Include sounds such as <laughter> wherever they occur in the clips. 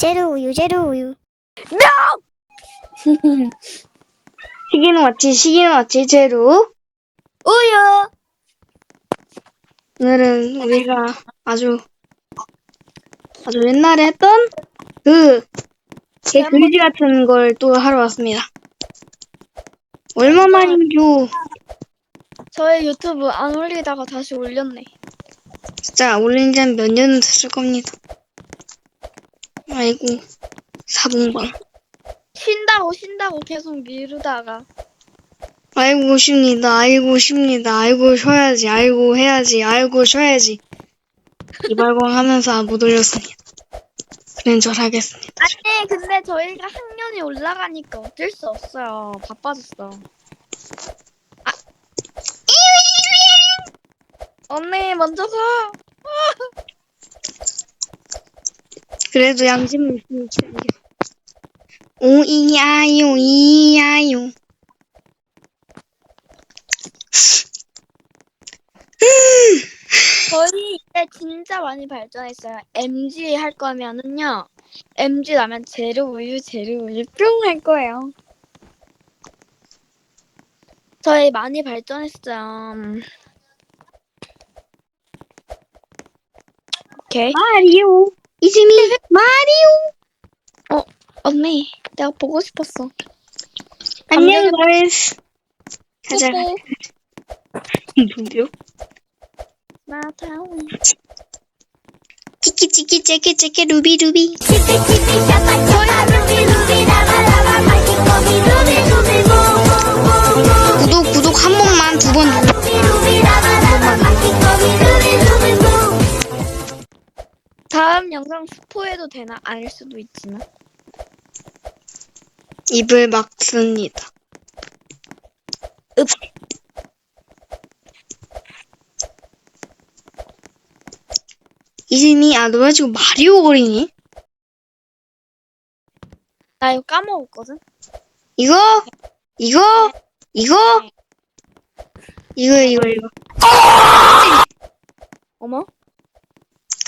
<laughs> 제로 우유, 제로 우유. 시기는 왔지, 시기는 왔지, 제루. 우유! 오늘은 우리가 아주, 아주 옛날에 했던 그, 개 그지 같은 걸 또 하러 왔습니다. 얼마만이죠? 저의 유튜브 안 올리다가 다시 올렸네. 진짜 올린 지 한 몇 년 됐을 겁니다. 아이고, 사봉방. 쉰다고 쉰다고 계속 미루다가. 아이고, 쉽니다. 아이고, 쉽니다. 아이고, 쉬어야지. 아이고, 해야지. 아이고, 쉬어야지. 이발광 하면서 못 올렸습니다. 그런 절 하겠습니다. 아니, 근데 저희가 학년이 올라가니까 어쩔 수 없어요. 바빠졌어. 아. 언니, 먼저 가. 그래도 양심은 있으면 지켜야겠어. 오이야요, 이야요. 저희 이제 진짜 많이 발전했어요. MG 할 거면은요. MG 나면 제로 우유, 제로 우유 뿅 할 거예요. 저희 많이 발전했어요. 음. 오케이. 마리오. 이지미 마리오. 어 언니 내가 보고 싶었어. 안녕 가이스. 가자. <laughs> 뭔데요? 마타오. 치키 치키 치키 치키 루비 루비. 치키 치키 샤파 루비 루비. 영상 스포해도 되나? 아닐 수도 있지만. 입을 막습니다. 읍. 이즈미, 아, 너왜 지금 마리오 거리니? 나 이거 까먹었거든? 이거? 이거? 이거? 이거, 이거, 이거. 어머?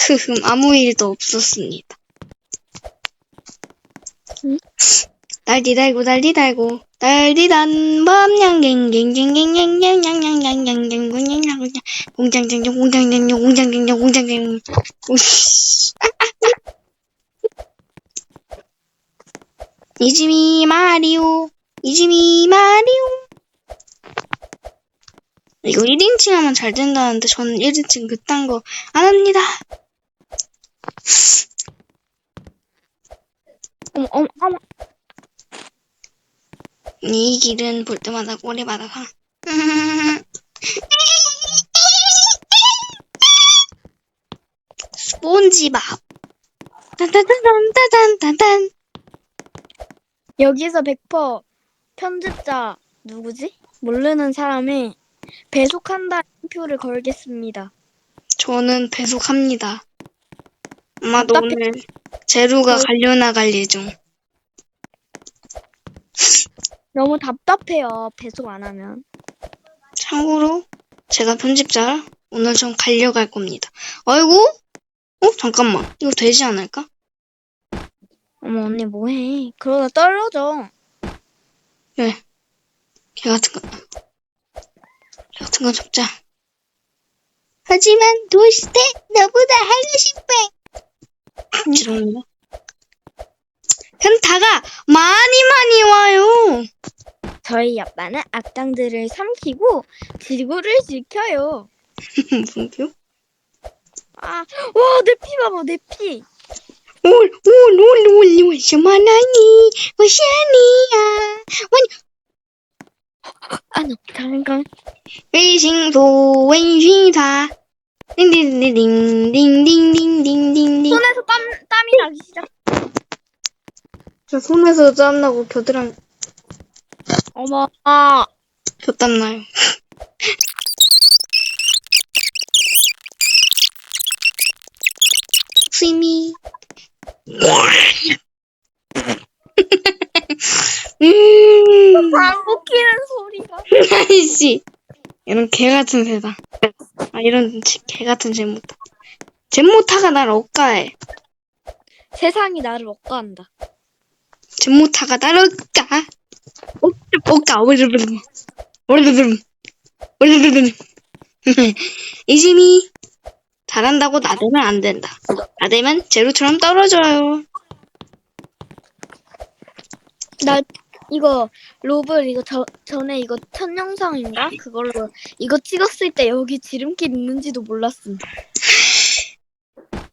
크흠, 아무 일도 없었습니다. 응? 날디 달고, 날디 달고, 날디 단, 밤냥갱갱갱갱갱갱냥냥냥냥냥냥냥냥냥냥, 공장장장, 공장장장, 공장장장, 공장장장, 오씨. 이즈미 마리오, 이즈미 마리오. 이거 1인칭 하면 잘 된다는데 저는 1인칭 그딴 거 안 합니다. 어머, 어머, 어머. 이 길은 볼 때마다 꼬리마다 가. 스폰지밥. 딴딴딴딴딴딴. 여기서 100% 편집자 누구지? 모르는 사람이 배속한다는 표를 걸겠습니다. 저는 배속합니다. 아마도 답답해. 오늘 제루가 갈려나갈 예정. 너무 답답해요. 배속 안 하면. 참고로 제가 편집자라 오늘 좀 갈려갈 겁니다. 아이고? 어? 잠깐만. 이거 되지 않을까? 어머 언니 뭐해? 그러다 떨어져. 왜? 개 같은 거. 개 같은 거 접자. 하지만 도시대 너보다 하고 싶어. 죄송합니다. 현타가 많이 많이 와요. 저희 아빠는 악당들을 삼키고 지구를 지켜요. <laughs> 무슨 표? 아, 와, 내 피 봐봐, 내 피. 올, 올, 올, 올, 올, 샤마나니, 오샤니야. 아, 너 잠깐. 외싱소, wen시사. 띵띵띵띵띵띵띵띵띵띵. 손에서 땀 땀이 나기 시작. 저 손에서 땀나고 겨드랑 어머, 아, 겨땀 나요. 스미. 음. 방구 끼는 소리가. 아이씨. 이런 개 같은 새다. 아, 이런 지- 개 같은 잼모타. 잼모타가 날 억까해. 세상이 나를 억까한다. 전모타가 따라올까? 올까? 올까? 오르르르. 오르르르. 오르르르. 이심이 <laughs> 잘한다고 나대면 안 된다. 나대면 제로처럼 떨어져요. 나 이거 로블 이거 저 전에 이거 첫 영상인가 그걸로 이거 찍었을 때 여기 지름길 있는지도 몰랐음.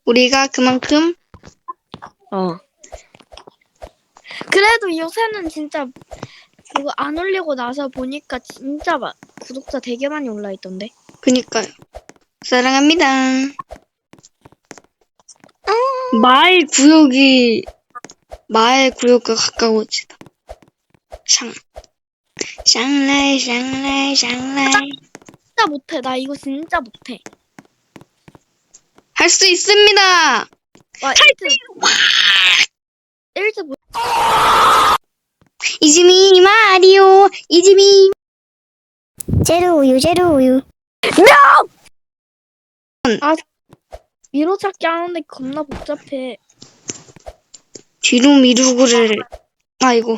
우리가 그만큼 어. 그래도 요새는 진짜 이거 안 올리고 나서 보니까 진짜 막 구독자 되게 많이 올라 있던데. 그니까요. 사랑합니다. 마을 구역이 마을 구역과 가까워지다. 샹. 샹라이 샹라이 샹라이 진짜 못해. 나 이거 진짜 못해. 할 수 있습니다. 와 1트 1트 못. 이즈미 마리오 이즈미 제로 우유 제로 우유 미로 찾기 하는데 겁나 복잡해. 뒤로 미루고를 아이고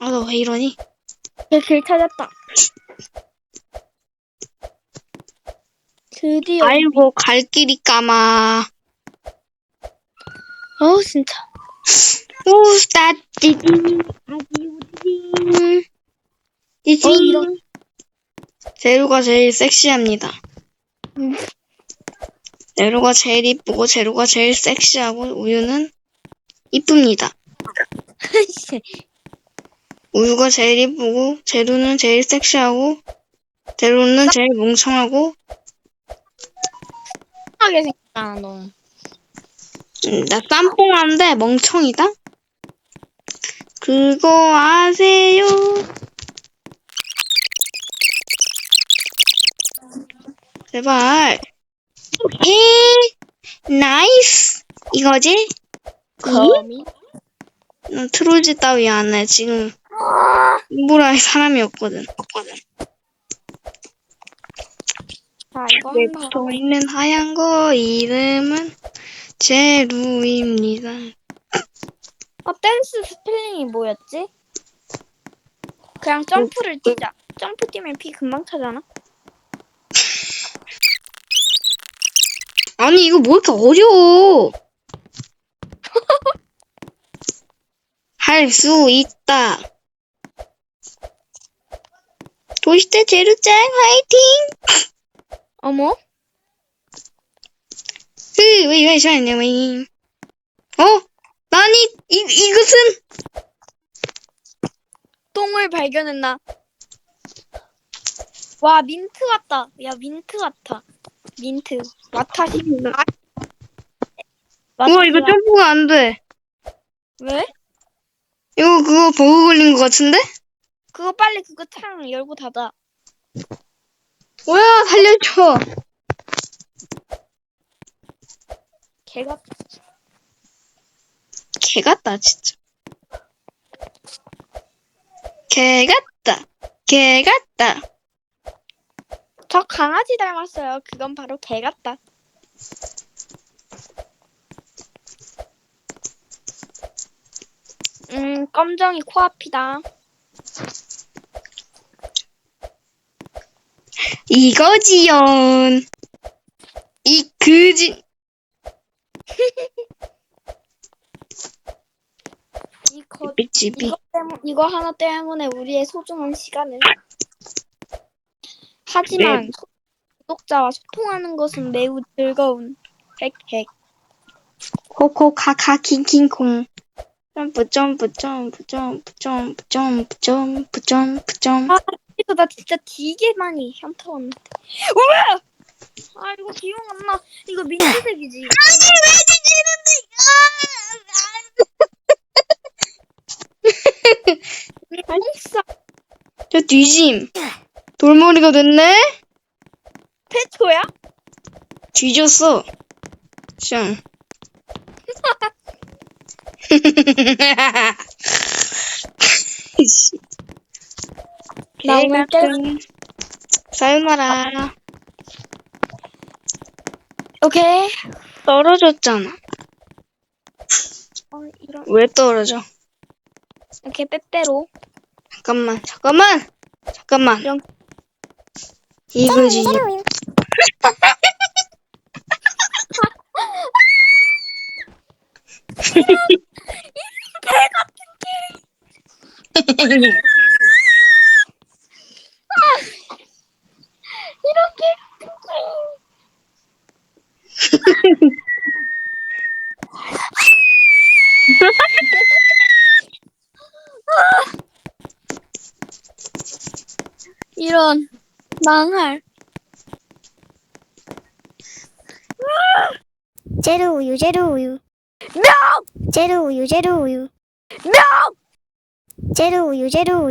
아, 너 왜 이러니? 길 찾았다. 드디어. 아이고, 갈 길이 까마. 어우 진짜. 오, 스타트, 디디, 아디오, 디디. 디디. 어, 이런- 제로가 제일 섹시합니다. 음. 제로가 제일 이쁘고, 제로가 제일 섹시하고, 우유는 이쁩니다. <laughs> 우유가 제일 이쁘고, 제로는 제일 섹시하고, 제로는 제일 멍청하고, 하게 생겼잖아 너. 음, 나 쌈뽕한데 멍청이다? 그거 아세요? 제발. 에, 나이스. 이거지? 거미. 난 트롤즈 따위 안 해. 지금 인보라에 사람이 없거든. 자 이건 붙어 있는 하얀 거 이름은 제루입니다. 어 댄스 스펠링이 뭐였지? 그냥 점프를 뛰자. 점프 뛰면 피 금방 차잖아. 아니 이거 뭐 이렇게 어려워? 할 수 있다. 도시대 제루짱 화이팅! 어머? 흐왜 왜샤냐왜 어? 아니 이 이것은 똥을 발견했나? 와 민트 같다. 야 민트 같아. 민트. 와타시. 아, 우와 이거 점프가 안 돼. 왜? 이거 그거 버그 걸린 것 같은데? 그거 빨리 그거 창 열고 닫아. 뭐야 살려줘. 걔가 개 같다 진짜. 개 같다. 개 같다. 저 강아지 닮았어요. 그건 바로 개 같다. 음, 껌정이 코앞이다. 이거지연. 이 그지. <laughs> 이거 삐삐삐. 이거 때문 이거 하나 때문에 우리의 소중한 시간을. 하지만 소- 구독자와 소통하는 것은 매우 즐거운. 핵핵. 코코 카카 킹킹콩. 점프 점프 점프 점프 점프 점프 점프 점프 점프. 아, 그래서 나 진짜 되게 많이 현타왔는데. 우와! 아 이거 기억 안 나. 이거 민트색이지. 아니 왜 뒤지는데? 알겠어. <laughs> 저 뒤짐. 돌머리가 됐네? 태초야? 뒤졌어. 짱. <laughs> 씨. 나 오늘 때- 사유나라 오케이. 떨어졌잖아. 어 이런 왜 떨어져? 이렇게 빼빼로. 잠깐만, 잠깐만, 잠깐만. 이런- 이거지. <laughs> 제로 우유 배 같은 게 이렇게 이런 망할. 제로 우유 제로 우유 명! 제로 우유 제로 우유 명! 제로 우유 제로